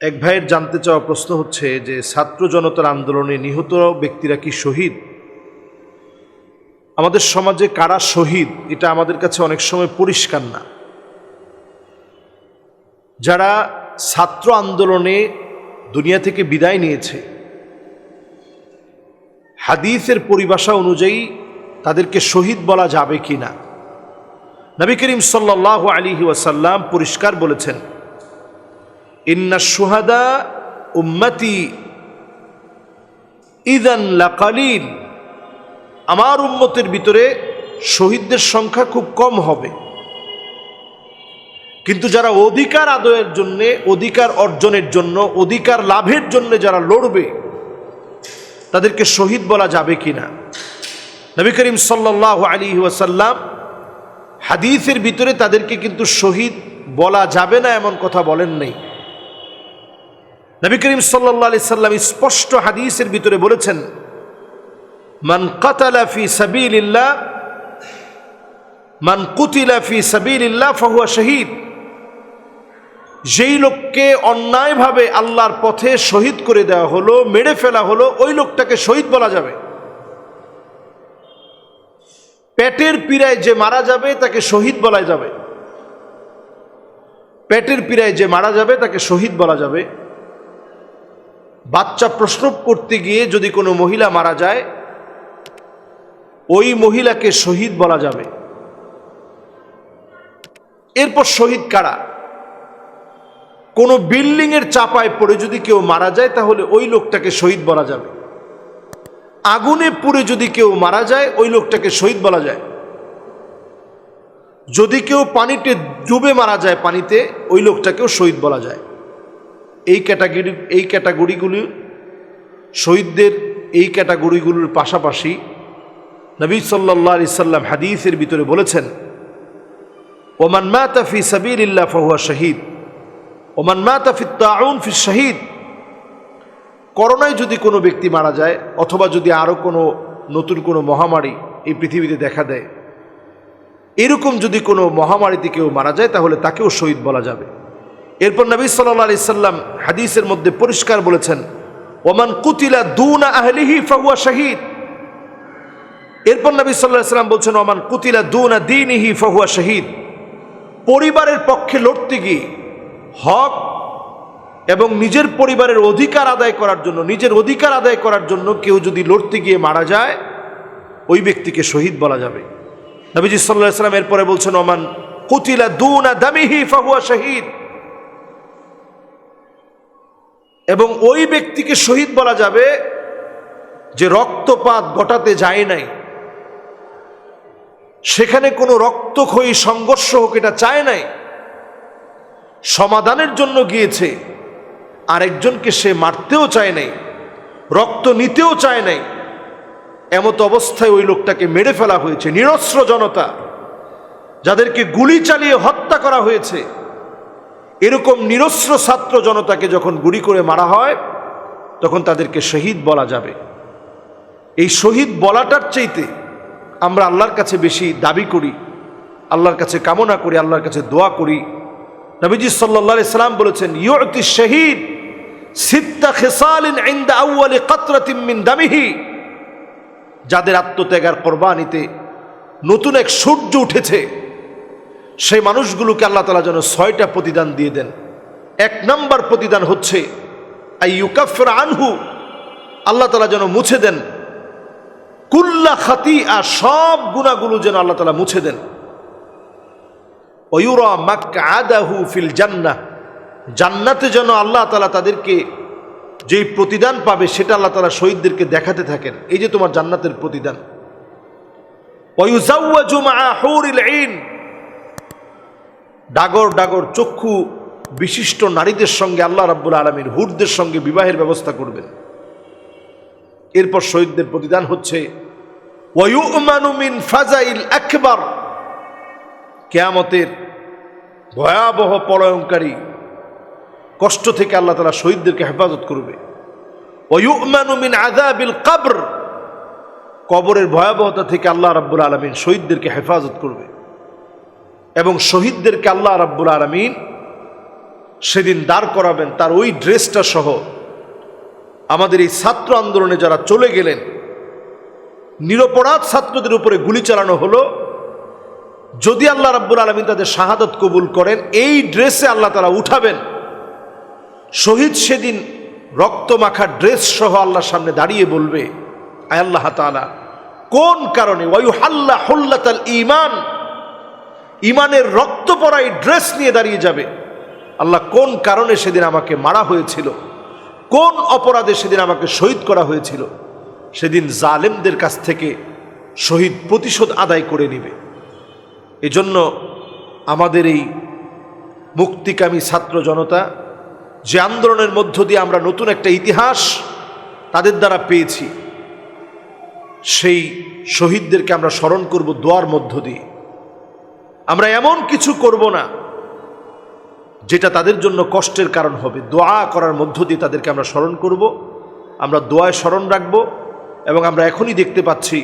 এক ভাইয়ের জানতে চাওয়া প্রশ্ন হচ্ছে যে, ছাত্র জনতার আন্দোলনে নিহত ব্যক্তিরা কি শহীদ? আমাদের সমাজে কারা শহীদ, এটা আমাদের কাছে অনেক সময় পরিষ্কার না। যারা ছাত্র আন্দোলনে দুনিয়া থেকে বিদায় নিয়েছে, হাদিসের পরিভাষা অনুযায়ী তাদেরকে শহীদ বলা যাবে কি না নবী করিম সাল্লাহ আলী ওয়াসাল্লাম পরিষ্কার বলেছেন ইন্না সুহাদা উম্মতি ইদান লাকালিল আমার উম্মতের ভিতরে শহীদদের সংখ্যা খুব কম হবে। কিন্তু যারা অধিকার আদয়ের জন্য, অধিকার অর্জনের জন্য, অধিকার লাভের জন্য যারা লড়বে, তাদেরকে শহীদ বলা যাবে কি না নবী করিম সাল্লাহ আলী ওয়াসাল্লাম হাদিসের ভিতরে তাদেরকে কিন্তু শহীদ বলা যাবে না, এমন কথা বলেন নাই। নবী করিম সাল্লাহ আলি সাল্লাম স্পষ্ট হাদিসের ভিতরে বলেছেন, মান কাতালা ফি সাবিলিল্লাহ, মান কুতিলা ফি সাবিলিল্লাহ ফাহুয়া শহীদ। যেই লোককে অন্যায়ভাবে আল্লাহর পথে শহীদ করে দেওয়া হলো, মেরে ফেলা হলো, ওই লোকটাকে শহীদ বলা যাবে। পেটের পীড়ায় যে মারা যাবে, তাকে শহীদ বলা যাবে। পেটের পীড়ায় যে মারা যাবে, তাকে শহীদ বলা যাবে। বাচ্চা প্রসব করতে গিয়ে যদি কোনো মহিলা মারা যায়, ওই মহিলাকে শহীদ বলা যাবে। এরপর শহীদ কারা? কোনো বিল্ডিংয়ের চাপায় পড়ে যদি কেউ মারা যায়, তাহলে ওই লোকটাকে শহীদ বলা যাবে। আগুনে পুড়ে যদি কেউ মারা যায়, ওই লোকটাকে শহীদ বলা যায়। যদি কেউ পানিতে ডুবে মারা যায় পানিতে, ওই লোকটাকেও শহীদ বলা যায়। এই ক্যাটাগরি, এই ক্যাটাগরিগুলি শহীদদের এই ক্যাটাগরিগুলোর পাশাপাশি নবী সাল্লাহ সাল্লাম হাদিসের ভিতরে বলেছেন, ওমান মা তাফি সাবির ইল্লা ফাহুয়া শহীদ, ওমান মা তাফি তাউন ফি শহীদ। করোনায় যদি কোনো ব্যক্তি মারা যায় অথবা যদি আরও কোনো নতুন কোনো মহামারী এই পৃথিবীতে দেখা দেয়, এরকম যদি কোনো মহামারীতে কেউ মারা যায় তাহলে তাকেও শহীদ বলা যাবে। এরপর নবী সাল্লাহ আলি সাল্লাম হাদিসের মধ্যে পরিষ্কার বলেছেন, ওমান কুতিলা দুনা আহলিহি ফাহুয়া শহীদ। এরপর নবী সাল্লাহ সাল্লাম বলছেন, ওমান কুতিলা দুনা দিনহি ফাহুয়া শহীদ। পরিবারের পক্ষে লড়তে গিয়ে হক এবং নিজের পরিবারের অধিকার আদায় করার জন্য, নিজের অধিকার আদায় করার জন্য কেউ যদি লড়তে গিয়ে মারা যায়, ওই ব্যক্তিকে শহীদ বলা যাবে। নবীজি সাল্লাহ সাল্লাম এরপরে বলছেন, ওমান কুতিলা দুনা দামিহি ফাহুয়া শহীদ। এবং ওই ব্যক্তিকে শহীদ বলা যাবে যে রক্তপাত ঘটাতে যায় নাই। সেখানে কোনো রক্তক্ষয়ী সংঘর্ষ হোক, এটা চায় নাই। সমাধানের জন্য গিয়েছে। আরেকজনকে সে মারতেও চায় নাই, রক্ত নিতেও চায় নাই। এমত অবস্থায় ওই লোকটাকে মেরে ফেলা হয়েছে, নিরস্ত্র জনতা, যাদেরকে গুলি চালিয়ে হত্যা করা হয়েছে। এরকম নিরস্ত্র ছাত্র জনতাকে যখন গুলি করে মারা হয়, তখন তাদেরকে শহীদ বলা যাবে। এই শহীদ বলাটার চাইতে আমরা আল্লাহর কাছে বেশি দাবি করি, আল্লাহর কাছে কামনা করি, আল্লাহর কাছে দোয়া করি। নবীজি সাল্লা সাল্লাম বলেছেন ইয়তি শহীদ সিত্তা খেসালিন ইন্দা আউ্বালি কাতরাতিম মিন দামিহি। যাদের আত্মত্যাগার কোরবানিতে নতুন এক সূর্য উঠেছে সেই মানুষগুলোকে আল্লাহ তালা যেন ছয়টা প্রতিদান দিয়ে দেন। এক নম্বর প্রতিদান হচ্ছে আইয়ুকাফর আনহু আল্লাহ তালা যেন মুছে দেন। কুল্লা খাতি আর সব গুণাগুলো যেন আল্লাহ তালা মুছে দেন। অয়ুরা মাক্কা আদাহু ফিল জান্না জান্নাতে যেন আল্লাহ তালা তাদেরকে যেই প্রতিদান পাবে সেটা আল্লাহ তালা শহীদদেরকে দেখাতে থাকেন। এই যে তোমার জান্নাতের প্রতিদান। ডাগর ডাগর চক্ষু বিশিষ্ট নারীদের সঙ্গে আল্লাহ রাব্বুল আলমীর হুরদের সঙ্গে বিবাহের ব্যবস্থা করবেন। এরপর শহীদদের প্রতিদান হচ্ছে ফাজাইল একবার কেয়ামতের ভয়াবহ পলয়ঙ্কারী কষ্ট থেকে আল্লাহ তালা শহীদদেরকে হেফাজত করবে। ওয়ুমানুমিন আজাবিল কাবর কবরের ভয়াবহতা থেকে আল্লাহ রাব্বুল আলমিন শহীদদেরকে হেফাজত করবে। এবং শহীদদেরকে আল্লাহ রাব্বুল আলমিন সেদিন দাঁড় করাবেন, তার ওই ড্রেসটা সহ আমাদের এই ছাত্র আন্দোলনে যারা চলে গেলেন, নিরপরাধ ছাত্রদের উপরে গুলি চালানো হলো। যদি আল্লাহ রাব্বুল আলমিন তাদের শাহাদত কবুল করেন, এই ড্রেসে আল্লাহ তারা উঠাবেন। শহীদ সেদিন রক্ত মাখা ড্রেস সহ আল্লাহর সামনে দাঁড়িয়ে বলবে, আয় আল্লাহ তাআলা, কোন কারণে? ওয়ু হাল্লা হল্লাতাল ইমান ইমানের রক্ত পরা এই ড্রেস নিয়ে দাঁড়িয়ে যাবে। আল্লাহ কোন কারণে সেদিন আমাকে মারা হয়েছিল? কোন অপরাধে সেদিন আমাকে শহীদ করা হয়েছিল? সেদিন জালেমদের কাছ থেকে শহীদ প্রতিশোধ আদায় করে নেবে। এজন্য আমাদের এই মুক্তিকামী ছাত্র জনতা, যে আন্দোলনের মধ্য দিয়ে আমরা নতুন একটা ইতিহাস তাদের দ্বারা পেয়েছি, সেই শহীদদেরকে আমরা স্মরণ করব দোয়ার মধ্য দিয়ে। আমরা এমন কিছু করব না যেটা তাদের জন্য কষ্টের কারণ হবে। দোয়া করার মধ্য দিয়ে তাদেরকে আমরা স্মরণ করব, আমরা দোয়ায় স্মরণ রাখব এবং আমরা এখনই দেখতে পাচ্ছি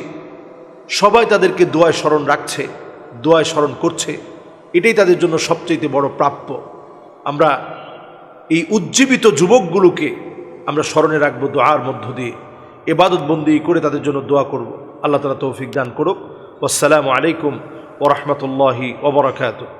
সবাই তাদেরকে দোয়ায় স্মরণ রাখছে, দোয়ায় স্মরণ করছে। এটাই তাদের জন্য সবচেয়ে বড় প্রাপ্য। আমরা এই উজ্জীবিত যুবকগুলোকে আমরা স্মরণে রাখব দোয়ার মধ্য দিয়ে। এবাদত বন্দি করে তাদের জন্য দোয়া করব। আল্লাহ তালা তৌফিক দান করুক। আসসালামু আলাইকুম ورحمة الله وبركاته.